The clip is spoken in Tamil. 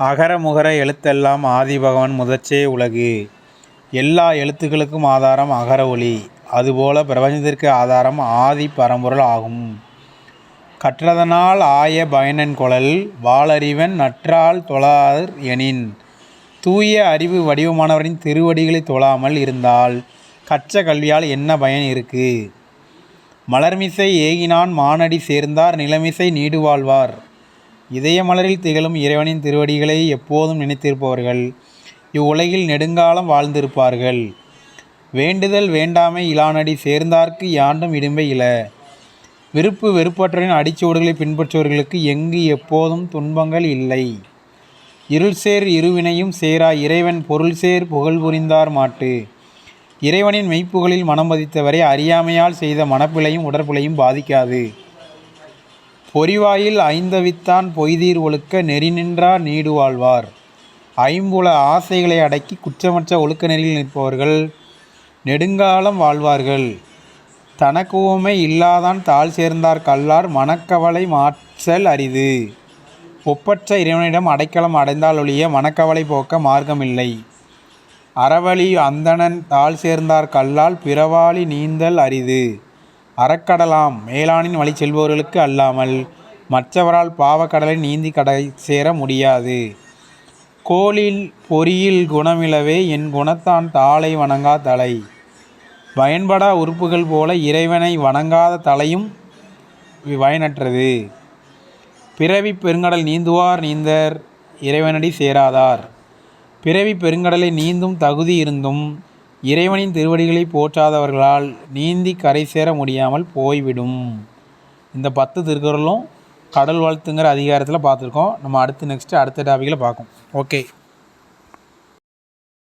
அகர முகர எழுத்தெல்லாம் ஆதிபகவன் முதற்றே உலகு. எல்லா எழுத்துக்களுக்கும் ஆதாரம் அகர ஒளி. அதுபோல பிரபஞ்சத்திற்கு ஆதாரம் ஆதி பரம்பொருள் ஆகும். கற்றதனால் ஆய பயனன் குழல் வாளறிவன் நற்றால் தொழார் எனின். தூய அறிவு வடிவமானவரின் திருவடிகளை தொழாமல் இருந்தால் கற்ற கல்வியால் என்ன பயன் இருக்கு? மலர்மிசை ஏகினான் மானடி சேர்ந்தார் நிலமிசை நீடு வாழ்வார் இதய மலரில் திகழும் இறைவனின் திருவடிகளை எப்போதும் நினைத்திருப்பவர்கள் இவ்வுலகில் நெடுங்காலம் வாழ்ந்திருப்பார்கள். வேண்டுதல் வேண்டாமை இலானடி சேர்ந்தார்க்கு யாண்டும் இடும்பை இல. விருப்பு வெறுப்பற்றரின் அடிச்சுவடுகளை பின்பற்றுவர்களுக்கு எங்கு எப்போதும் துன்பங்கள் இல்லை. இருள் சேர் இருவினையும் சேரா இறைவன் பொருள் சேர் புகழ் புரிந்தார் மாட்டு. இறைவனின் மெய்ப்புகளில் மனம் பதித்தவரை அறியாமையால் செய்த மனப்பிழையும் உடற்பிழையும் பாதிக்காது. பொறிவாயில் ஐந்தவித்தான் பொய்தீர் ஒழுக்க நெறி நின்றா நீடு வாழ்வார் ஐம்புல ஆசைகளை அடக்கி குற்றமற்ற ஒழுக்க நெறியில் நிற்பவர்கள் நெடுங்காலம் வாழ்வார்கள். தனக்குவமை இல்லாதான் தாழ் சேர்ந்தார் கல்லார் மனக்கவலை மாற்றல் அரிது. ஒப்பற்ற இறைவனிடம் அடைக்கலம் அடைந்தால் ஒழிய மனக்கவலை போக்க மார்க்கமில்லை. அறவழி அந்தணன் தாழ் சேர்ந்தார் கல்லால் பிறவாளி நீந்தல் அரிது. அறக்கடலாம். மேலானின் வழி செல்பவர்களுக்கு அல்லாமல் மற்றவரால் பாவக்கடலை நீந்தி கடை சேர முடியாது. கோளில் பொறியில் குணமிலவே என் குணத்தான் தாளை வணங்கா தலை. பயன்படா உறுப்புகள் போல இறைவனை வணங்காத தலையும் பயனற்றது. பிறவி பெருங்கடல் நீந்துவார் நீந்தர் இறைவனடி சேராதார். பிறவி பெருங்கடலை நீந்தும் தகுதி இருந்தும் இறைவனின் திருவடிகளை போற்றாதவர்களால் நீந்தி கரை சேர முடியாமல் போய்விடும். இந்த பத்து திருக்குறளும் கடல் வாழ்த்துங்கிற அதிகாரத்தில் பார்த்துருக்கோம். நம்ம அடுத்து நெக்ஸ்ட்டு அடுத்த டாப்பிக்கில் பார்க்கும். ஓகே